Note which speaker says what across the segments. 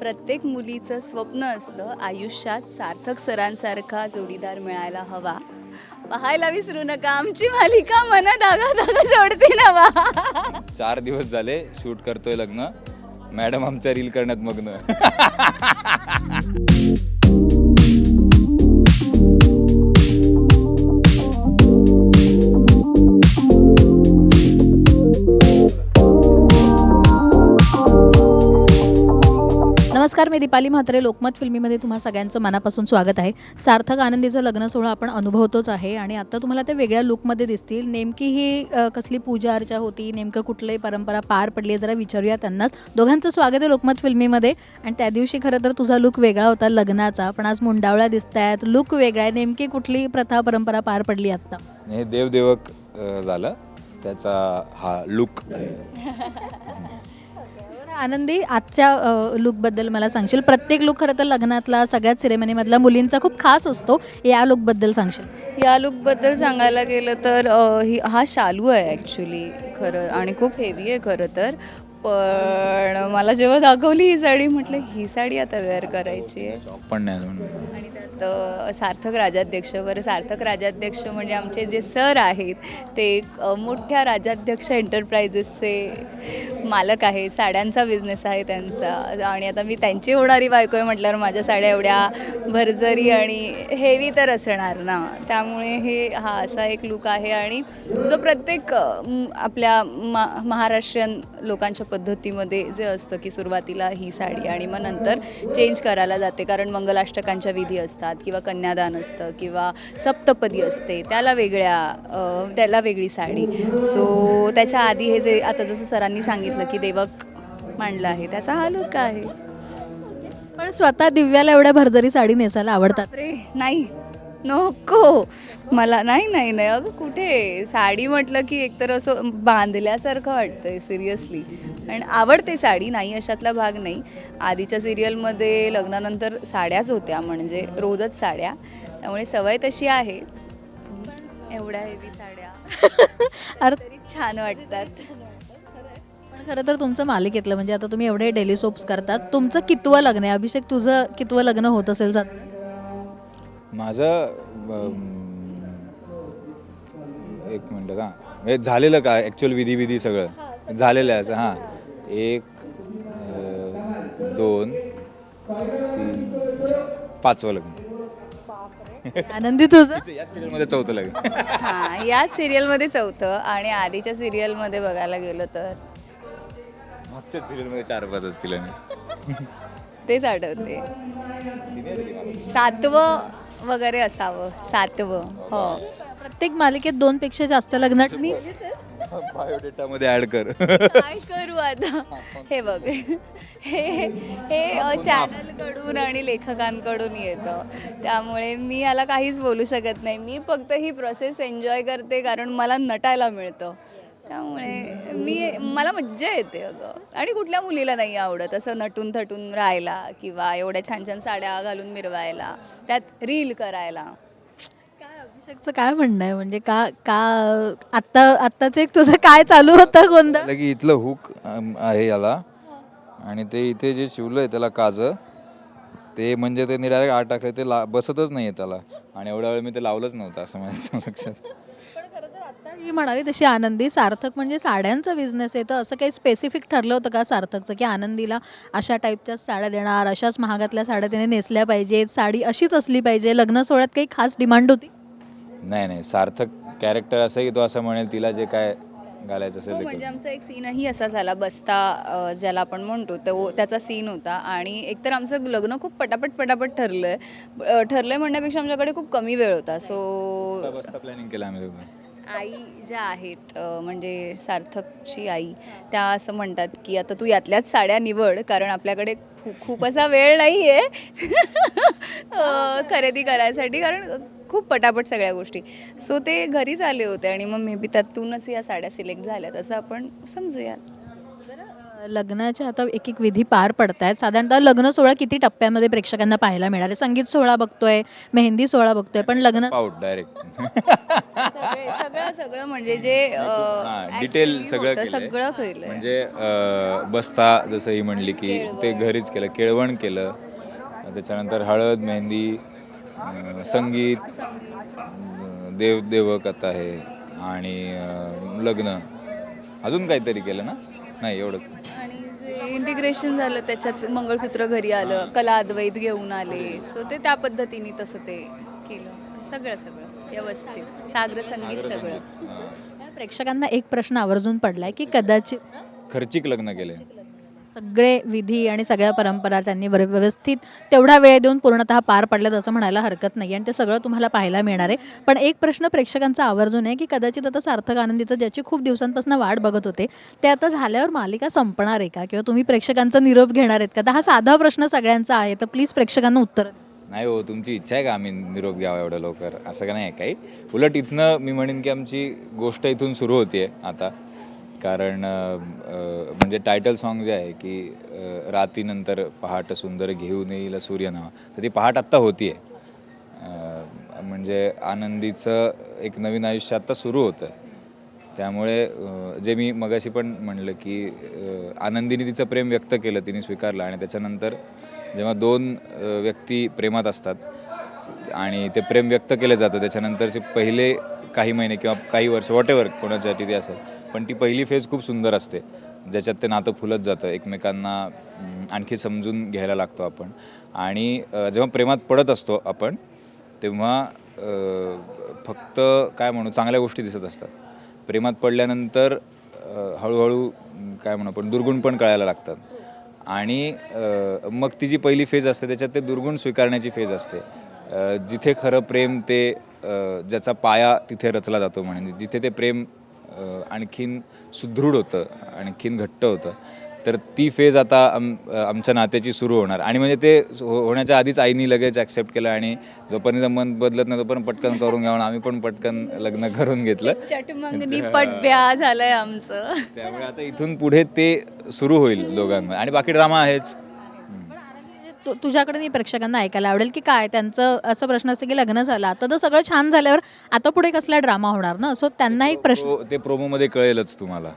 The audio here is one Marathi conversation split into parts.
Speaker 1: प्रत्येक मुलीचं स्वप्न असतं आयुष्यात सार्थक सरांसारखा जोडीदार मिळायला हवा. पाहायला विसरू नका. आमची मालिका मन धागा धागा जोडते नवा.
Speaker 2: चार दिवस झाले शूट करतोय लग्न. मॅडम आमच्या रील करण्यात मग्न.
Speaker 3: नमस्कार मी दीपाली म्हात्रे. लोकमत फिल्मीमध्ये तुम्हा सगळ्यांचं मनापासून स्वागत आहे. सार्थक आनंदीचं लग्न सोहळा आपण अनुभवतोच आहे आणि आता तुम्हाला ते वेगळ्या लुकमध्ये दिसतील. नेमकी ही अ, कसली पूजा अर्चा होती नेमकं कुठली परंपरा पार पडली आहे जरा विचारूया त्यांनाच. दोघांचं स्वागत आहे लोकमत फिल्मीमध्ये. आणि त्या दिवशी खरं तर तुझा लुक वेगळा होता लग्नाचा पण आज मुंडावळ्या दिसत आहेत लुक वेगळा आहे. नेमकी कुठली प्रथा परंपरा पार पडली आत्ता?
Speaker 2: हे देवदेवक अं, झालं. त्याचा हा लुक
Speaker 3: आनंदी आजच्या लुकबद्दल मला सांगशील. प्रत्येक लुक खरं तर लग्नातला सगळ्यात सिरेमनीमधला मुलींचा खूप खास असतो. या लुकबद्दल सांगशील.
Speaker 1: या लुकबद्दल सांगायला गेलं तर ही हा शालू आहे ॲक्च्युली खरं आणि खूप हेवी आहे खरं तर. पण मला जेव्हा दाखवली ही साडी म्हटलं ही साडी आता वेअर करायची आहे.
Speaker 2: शॉक पण नाही अजून.
Speaker 1: आणि त्यात सार्थक राजाध्यक्ष. बरं सार्थक राजाध्यक्ष म्हणजे आमचे जे सर आहेत ते एक अ, मोठ्या राजाध्यक्ष एंटरप्राइजेसचे मालक आहे. साड्यांचा बिझनेस आहे त्यांचा. आणि आता मी त्यांची होणारी बायको आहे म्हटल्यावर माझ्या साड्या एवढ्या भरजरी आणि हेवी तर असणार ना. त्यामुळे हे हा असा एक लुक आहे. आणि जो प्रत्येक अ, म, आपल्या मा महाराष्ट्रीयन लोकांच्या पद्धतीमध्ये जे असतं की सुरुवातीला ही साडी आणि मग नंतर चेंज करायला जाते. कारण मंगलाष्टकांच्या विधी असतात किंवा कन्यादान असतं किंवा सप्तपदी असते. त्याला वेगळ्या त्याला वेगळी साडी. सो त्याच्या आधी हे जे आता जसं सरांनी सांगितलं की देवक मांडलं आहे त्याचा हा लुक आहे.
Speaker 3: पण स्वतः दिव्याला एवढ्या भरजरी साडी नेसायला आवडतात.
Speaker 1: बापरे नाही. नको. मला नाही नाही नाही. अगं कुठे? साडी म्हटलं की एकतर असं बांधल्यासारखं वाटतंय सिरियसली आणि आवडते साडी नाही अशातला भाग नाही. आधीच्या सिरियलमध्ये लग्नानंतर साड्याच होत्या म्हणजे रोजच साड्या. त्यामुळे सवय तशी आहे. एवढ्या हेवी साड्या.
Speaker 3: अरे
Speaker 1: तरी छान वाटतात.
Speaker 3: पण खरं तर तुमचं मालिकेतलं म्हणजे आता तुम्ही एवढे डेली सोप्स करतात तुमचं कितवं लग्न आहे? अभिषेक तुझं कितवं लग्न होत असेल?
Speaker 2: माझं एक मिनटं का हे झालेलं का? ॲक्च्युअल विधी विधी सगळं झालेलं आहे असं हां. एक दोन तीन पाचवं लग्न.
Speaker 3: आनंदी तुझं?
Speaker 2: या सिरियलमध्ये चौथं लग्न.
Speaker 1: हां याच सिरियलमध्ये चौथं आणि आधीच्या सिरियलमध्ये बघायला गेलं तर?
Speaker 2: मागच्या सिरियलमध्ये चार पाच आणि
Speaker 1: तेच आठवते. सातवं वगैरे असावं. सातवं हो.
Speaker 3: प्रत्येक मालिकेत दोन पेक्षा जास्त लग्न
Speaker 2: बायोडेटामध्ये ऍड कर.
Speaker 1: काय करू आता? हे बघ. हे हे चॅनलकडून आणि लेखकांकडून येतं. त्यामुळे मी याला काहीच बोलू शकत नाही. मी फक्त ही प्रोसेस एन्जॉय करते कारण मला नटायला मिळतं. त्यामुळे मी मला मज्जा येते अगं. आणि कुठल्या मुलीला नाही आवडत असं नटून थटून राहायला किंवा एवढ्या छान छान साड्या घालून मिरवायला त्यात रील करायला.
Speaker 3: काय अभिषेकचं काय म्हणणं आहे? म्हणजे का का आत्ता आत्ताच एक तुझं काय चालू होतं गोंधळ?
Speaker 2: की इथलं हुक आहे याला. आणि ते इथे जे शिवलंय त्याला काज ते म्हणजे ते डायरेक्ट आठ टाकलं ते ला बसतच नाही त्याला. आणि एवढ्या वेळ मी ते लावलंच नव्हतं असं माझ्या लक्षात.
Speaker 3: ही म्हणाली तशी आनंदी सार्थक म्हणजे साड्यांचा बिझनेस आहे. तर असं काही स्पेसिफिक ठरलं होतं का सार्थकचं की आनंदीला अशा टाईपच्याच साड्या देणार अशाच महागातल्या साड्या त्याने नेसल्या पाहिजेत साडी अशीच असली पाहिजे लग्न सोहळ्यात काही खास डिमांड होती?
Speaker 2: नाही नाही. सार्थक कॅरेक्टर असं की तो असं म्हणेल तिला जे काय घालायचं असेल
Speaker 1: हो
Speaker 2: ते
Speaker 1: म्हणजे
Speaker 2: करू.
Speaker 1: आमचा एक सीनही असा झाला. बसता अ, ज्याला आपण म्हणतो तो त्याचा सीन होता. आणि एकतर आमचं लग्न खूप पटापट पटापट ठरलंय. अ, ठरलंय म्हणण्यापेक्षा आमच्याकडे खूप कमी वेळ होता. सो
Speaker 2: बसता प्लॅनिंग केलं आम्ही दोघं.
Speaker 1: आई ज्या आहेत अ, म्हणजे सार्थकची आई त्या असं म्हणतात की आता तू यातल्याच साड्या निवड कारण आपल्याकडे खूप खूप असा वेळ नाही आहे खरेदी करायसाठी कारण खूप पटापट सगळ्या गोष्टी. सो ते घरीच आले होते आणि मग मे बी त्यातूनच या साड्या सिलेक्ट झाल्यात असं आपण समजूया
Speaker 3: लग्नाच्या आता एक एक विधी पार पडत आहेत साधारणतः लग्न सोहळा किती टप्प्यामध्ये प्रेक्षकांना पाहायला मिळणार आहे संगीत सोहळा बघतोय मेहंदी सोहळा बघतोय पण लग्न
Speaker 2: आउट डायरेक्ट
Speaker 1: सगळे सगळं सगळं म्हणजे जे
Speaker 2: डिटेल
Speaker 1: actually
Speaker 2: सगळं
Speaker 1: होतं,
Speaker 2: केलंय.
Speaker 1: सगळं केलंय.
Speaker 2: म्हणजे अं, बस्ता जसं ही म्हणली की ते घरीच केलं केळवण केलं. त्याच्यानंतर हळद मेहंदी अं, संगीत अं, देव देवकथा आहे आणि अं, लग्न. अजून काहीतरी केलं ना? नाही एवढंच.
Speaker 1: आणि जे इंटिग्रेशन झालं त्याच्यात मंगळसूत्र घरी आलं कला अद्वैत घेऊन आले. सो ते त्या पद्धतीने तसं ते केलं. सगळं सगळं. व्यवस्थित. सागर संगीत सगळं.
Speaker 3: प्रेक्षकांना एक प्रश्न आवर्जून पडलाय की कदाचित
Speaker 2: खर्चिक लग्न केलंय
Speaker 3: सगळे विधी आणि सगळ्या परंपरा त्यांनी बरे व्यवस्थित तेवढा वेळ देऊन पूर्णतः पार पडल्यात असं म्हणायला हरकत नाही. आणि ते सगळं तुम्हाला पाहायला मिळणार आहे. पण एक प्रश्न प्रेक्षकांचा आवर्जून आहे की कदाचित आता सार्थक आनंदीचं ज्याची खूप दिवसांपासून वाट बघत होते ते आता झाल्यावर मालिका संपणार आहे का? किंवा तुम्ही प्रेक्षकांचा निरोप घेणार आहेत का? तर हा साधा प्रश्न सगळ्यांचा आहे. तर प्लीज प्रेक्षकांना उत्तर
Speaker 2: नाही हो तुमची इच्छा आहे का आम्ही निरोप घ्यावा एवढं लवकर? असं का नाही आहे काही? उलट इथनं मी म्हणेन की आमची गोष्ट इथून सुरू होते आता. कारण म्हणजे टायटल सॉन्ग जे आहे की रातीनंतर पहाट सुंदर घेऊन येईल सूर्य नावा तर ती पहाट आत्ता होती आहे म्हणजे आनंदीचं एक नवीन आयुष्य आत्ता सुरू होतं त्यामुळे जे मी मगाशी पण म्हणलं की आनंदीने तिचं प्रेम व्यक्त केलं तिने स्वीकारलं आणि त्याच्यानंतर जेव्हा दोन व्यक्ती प्रेमात असतात आणि ते प्रेम व्यक्त केलं जातं त्याच्यानंतरचे पहिले काही महिने किंवा काही वर्ष वॉटेवर कोणाच्यासाठी ते असेल पण ती पहिली फेज खूप सुंदर असते. ज्याच्यात ते नातं फुलत जातं. एकमेकांना आणखी समजून घ्यायला लागतो आपण. आणि जेव्हा प्रेमात पडत असतो आपण तेव्हा फक्त काय म्हणू चांगल्या गोष्टी दिसत असतात. प्रेमात पडल्यानंतर हळूहळू काय म्हणू आपण दुर्गुण पण कळायला लागतात. आणि मग ती जी पहिली फेज असते त्याच्यात ते दुर्गुण स्वीकारण्याची फेज असते. जिथे खरं प्रेम ते ज्याचा पाया तिथे रचला जातो म्हणजे जिथे ते प्रेम आणखीन सुदृढ होतं आणखीन घट्ट होतं. तर ती फेज आता आम आमच्या नात्याची सुरू होणार. आणि म्हणजे ते हो- होण्याच्या आधीच आईनी लगेच ॲक्सेप्ट केलं आणि जोपर्यंत मन बदलत नाही तोपर्यंत पटकन करून घ्यावं आम्ही पण पटकन लग्न करून घेतलं.
Speaker 1: झालंय आमचं.
Speaker 2: त्यामुळे आता इथून पुढे ते सुरू होईल दोघांमध्ये. आणि बाकी ड्रामा आहेच.
Speaker 3: तु- तुझ्याकडे नाही प्रेक्षकांना ऐकायला आवडेल की काय? त्यांचं असं प्रश्न असतं की लग्न झालं आता तर सगळं छान झाल्यावर आता पुढे कसला ड्रामा होणार ना? सो त्यांना एक प्रश्न
Speaker 2: तो- ते प्रोमोमध्ये कळेलच तुम्हाला.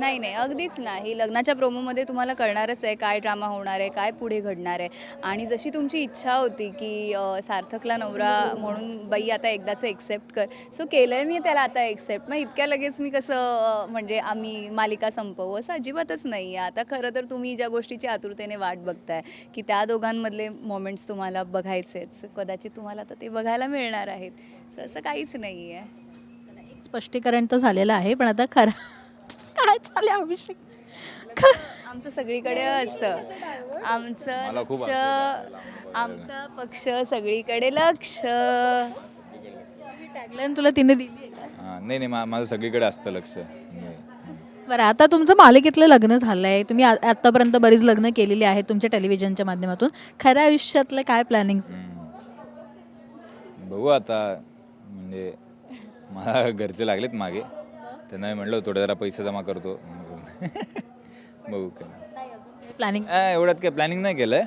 Speaker 1: नाही नाही. अगदीच नाही. लग्नाच्या प्रोमोमध्ये तुम्हाला कळणारच आहे काय ड्रामा होणार आहे काय पुढे घडणार आहे. आणि जशी तुमची इच्छा होती की अ, सार्थकला नवरा म्हणून बाई आता एकदाचं एक्सेप्ट कर. सो केलं आहे मी त्याला आता एक्सेप्ट मग इतक्या लगेच मी कसं अ, म्हणजे आम्ही मालिका संपवू? असं अजिबातच नाही आहे आता खरं तर तुम्ही ज्या गोष्टीची आतुरतेने वाट बघताय की त्या दोघांमधले मोमेंट्स तुम्हाला बघायचेच कदाचित तुम्हाला तर ते बघायला मिळणार आहेत. So असं काहीच नाही आहे
Speaker 3: स्पष्टीकरण तर झालेलं आहे पण आता खरं काय चालेल अभिषेक.
Speaker 1: आमचं सगळीकडे असतं. आमचं
Speaker 2: मला खूप
Speaker 1: लक्ष आमचा पक्ष सगळीकडे लक्ष.
Speaker 3: टॅगलाईन तुला तिने दिली आहे का?
Speaker 2: हां नाही नाही मा- माझं सगळीकडे असतं लक्ष. नाही.
Speaker 3: बरं आता तुमचं मालिकेतलं लग्न झालंय. तुम्ही आ- आतापर्यंत बरीच लग्न केलेली आहेत तुमच्या टेलिव्हिजनच्या माध्यमातून. खऱ्या आयुष्यातलं काय प्लॅनिंग
Speaker 2: हम्म. बघू आता म्हणजे मला घरचे लागलेत मागे. त्यांना मी म्हणलं थोडं जरा पैसे जमा करतो. बघू काय.
Speaker 3: प्लॅनिंग
Speaker 2: एवढ्यात काय प्लॅनिंग नाही केलंय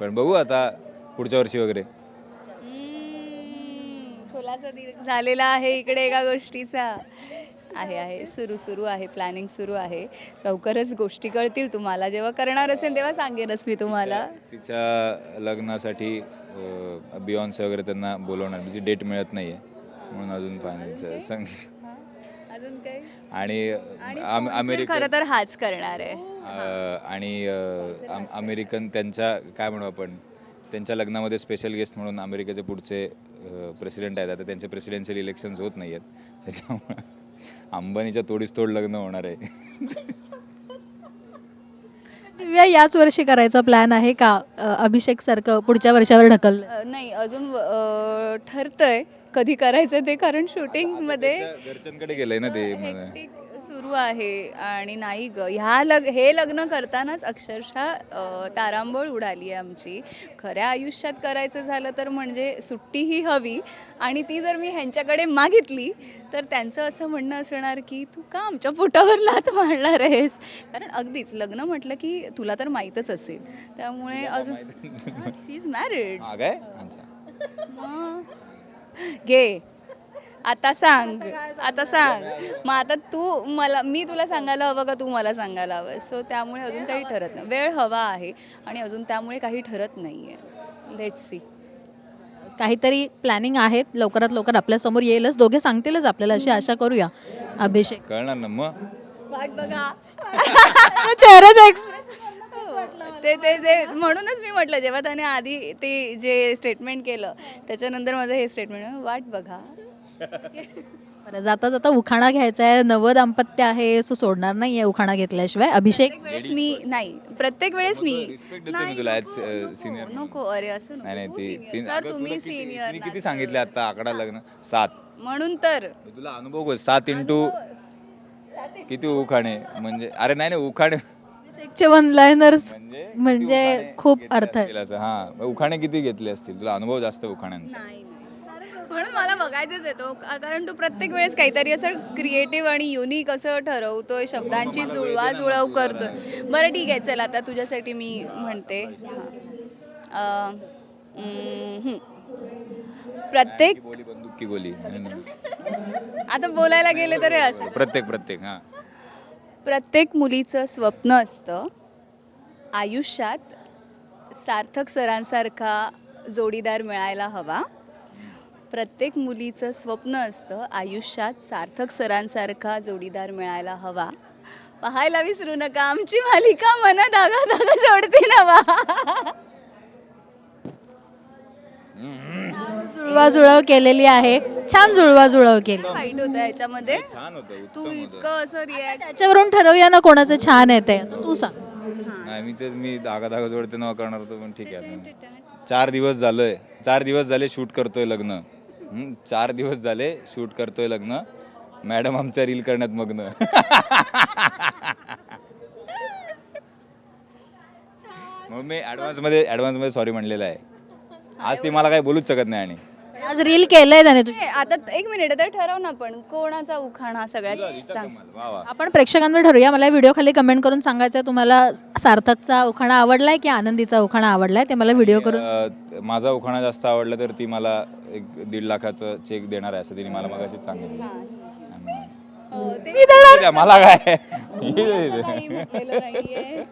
Speaker 2: पण बघू आता पुढच्या वर्षी वगैरे.
Speaker 1: हम्म, झालेला आहे इकडे एका गोष्टीचा. आहे आहे सुरू सुरू आहे प्लॅनिंग सुरू आहे. लवकरच गोष्टी कळतील तुम्हाला. जेव्हा करणार असेल तेव्हा सांगेनच मी तुम्हाला.
Speaker 2: तिच्या लग्नासाठी बियॉन्स वगैरे त्यांना बोलवणार. तिची डेट मिळत नाहीये. म्हणून अजून फायनल संगीत
Speaker 1: अजून
Speaker 2: आणि आम- अमेरिकन
Speaker 1: खरं तर हाच करणार आहे.
Speaker 2: अ, आणि अ, अमेरिकन त्यांच्या काय म्हणू आपण त्यांच्या लग्नामध्ये स्पेशल गेस्ट म्हणून अमेरिकेचे पुढचे प्रेसिडेंट आहेत. आता त्यांचे प्रेसिडेन्शियल इलेक्शन्स होत नाही आहेत त्याच्यामुळे अंबानीच्या तोडीस तोड लग्न होणार आहे.
Speaker 3: दिव्या याच वर्षी करायचा प्लॅन आहे का? अभिषेक सारखं पुढच्या वर्षावर ढकल
Speaker 1: अ, नाही अजून अ, ठरतंय. कधी करायचं ते? कारण शूटिंगमध्ये
Speaker 2: घरच्या- घरच्यांकडे गेलंय ना ते मला.
Speaker 1: सुरू आहे. आणि नाही ग ह्या लग हे लग्न करतानाच अक्षरशः अ, तारांबळ उडाली आहे आमची. खऱ्या आयुष्यात करायचं झालं तर म्हणजे सुट्टीही हवी. आणि ती जर मी ह्यांच्याकडे मागितली तर त्यांचं असं म्हणणं असणार की तू का आमच्या पोटावर लात मारणार आहेस? कारण अगदीच लग्न म्हटलं की तुला तर माहीतच असेल. त्यामुळे अजून शी इज मॅरिड
Speaker 2: हा काय? अच्छा.
Speaker 1: मग घे. आता सांग. आता सांग. मग आता तू मला मी तुला सांगायला हवं का तू मला सांगायला हवं? सो त्यामुळे अजून काही ठरत नाही. वेळ हवा आहे आणि अजून त्यामुळे काही ठरत नाही आहे लेट सी
Speaker 3: काहीतरी प्लॅनिंग आहेत. लवकरात लवकर आपल्यासमोर येईलच. दोघे सांगतीलच आपल्याला अशी आशा करूया. अभिषेक.
Speaker 2: कळणार ना मग?
Speaker 1: वाट बघा.
Speaker 3: चेहऱ्याचा
Speaker 1: ते ते ते. म्हणूनच मी म्हटलं जेव्हा त्याने आधी ते जे स्टेटमेंट केलं त्याच्यानंतर माझं हे स्टेटमेंट वाट बघा.
Speaker 3: बरं जाता जाता उखाणा घ्यायचा आहे नवं दाम्पत्य आहे असं सोडणार नाहीये उखाणा घेतल्याशिवाय. अभिषेक?
Speaker 1: वेळेस मी नाही प्रत्येक वेळेस मी.
Speaker 2: रिस्पेक्ट देतो मी तुला ॲज सिनियर
Speaker 1: नको, नको अरे असं नको.
Speaker 2: नाही नाही
Speaker 1: तू
Speaker 2: ती
Speaker 1: senior.
Speaker 2: ती
Speaker 1: सर
Speaker 2: अगं,
Speaker 1: तुम्ही
Speaker 2: किती-
Speaker 1: सिनियर
Speaker 2: तिने किती सांगितले आता आकडा लग्न? सात.
Speaker 1: म्हणून तर.
Speaker 2: तुला अनुभव. सात इंटू. किती उखाणे म्हणजे अरे नाही नाही उखाणे
Speaker 3: अभिषेकचे वन लाईनर्स
Speaker 2: म्हणजे
Speaker 3: म्हणजे
Speaker 2: उखाणे
Speaker 3: खूप अर्थ आहे.
Speaker 2: हा उखाणे किती घेतले असतील? तुला अनुभव जास्त उखाण्यांचा.
Speaker 1: नाही नाही. म्हणून मला बघायचंच येतो कारण तू प्रत्येक वेळेस काहीतरी असं क्रिएटिव्ह आणि युनिक असं ठरवतोय शब्दांची जुळवा जुळव करतोय. बरं ठीक आहे चल आता तुझ्यासाठी मी म्हणते. हां. प्रत्येक. आता बोलायला गेले तर हे असं.
Speaker 2: प्रत्येक प्रत्येक हा.
Speaker 1: प्रत्येक मुलीचं स्वप्न असतं आयुष्यात सार्थक सरांसारखा जोडीदार मिळायला हवा. प्रत्येक मुलीचं स्वप्न असतं आयुष्यात सार्थक सरांसारखा जोडीदार मिळायला हवा. पाहायला विसरू नका आमची मालिका मन धागा धागा जोडते नवा.
Speaker 3: जुळवा जुळव केलेली आहे. छान जुळवा जुळव केली
Speaker 1: वाईट होतं याच्यामध्ये.
Speaker 2: छान होतं
Speaker 1: तू
Speaker 2: उत्तम होतं.
Speaker 1: इतकं असं रिॲक्ट
Speaker 3: त्याच्यावरून ठरवूया ना कोणाचं छान येते तू. सांग.
Speaker 2: नाही मी तेच मी धागा धागा जोडते नवा करणार होतो पण ठीक आहे आता. चार दिवस झालोय. चार दिवस झाले शूट करतोय लग्न. हम्म, चार दिवस झाले शूट करतोय लग्न. मॅडम आमच्या रील करण्यात मग्न. मग मी ऍडव्हान्समध्ये ऍडव्हान्समध्ये सॉरी म्हणलेलं आहे. आज ती मला काही बोलूच शकत नाही आणि.
Speaker 3: आज रील केलंय त्याने
Speaker 1: आता एक मिनिट आता ठरव ना पण कोणाचा उखाणा सगळ्यात सांग
Speaker 2: वा वा.
Speaker 3: आपण प्रेक्षकांवर ठरूया मला व्हिडिओ खाली कमेंट करून सांगायचं आहे तुम्हाला सार्थकचा उखाणा आवडलाय की आनंदीचा उखाणा आवडलाय? ते मला व्हिडिओ करून
Speaker 2: अं, माझा उखाणा जास्त आवडला तर ती मला एक दीड लाखाचं चेक देणार आहे असं तिने मला मग सांगितलं. आणि-
Speaker 1: हो, ते
Speaker 2: मला काय?
Speaker 1: काही म्हटलेलं नाहीये.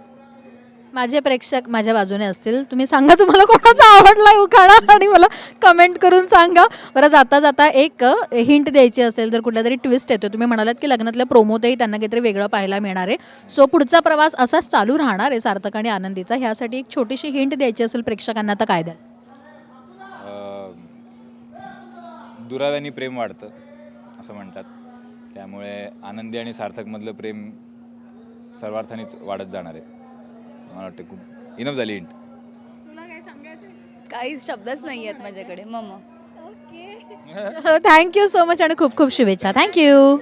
Speaker 3: माझे प्रेक्षक माझ्या बाजूने असतील तुम्ही सांगा तुम्हाला कोणाचा आवडला उखाणा आणि मला कमेंट करून सांगा. बरं जाता जाता एक हिंट द्यायची असेल तर कुठला तरी ट्विस्ट येतो तुम्ही म्हणालात की लग्नातल्या प्रोमोतही त्यांना काहीतरी वेगळं पाहायला मिळणार आहे. सो पुढचा प्रवास असाच चालू राहणार आहे सार्थक आणि आनंदीचा. ह्यासाठी एक छोटीशी हिंट द्यायची असेल प्रेक्षकांना तर काय द्याल?
Speaker 2: दुराव्याने प्रेम वाढतं असं म्हणतात. त्यामुळे आनंदी आणि सार्थकमधलं प्रेम सर्वार्थानेच वाढत जाणार आहे. मला वाटतं खूप इनफ झाली इंट
Speaker 1: काही शब्दच नाही आहेत माझ्याकडे मम.
Speaker 3: थँक्यू सो मच आणि खूप खूप शुभेच्छा. थँक्यू.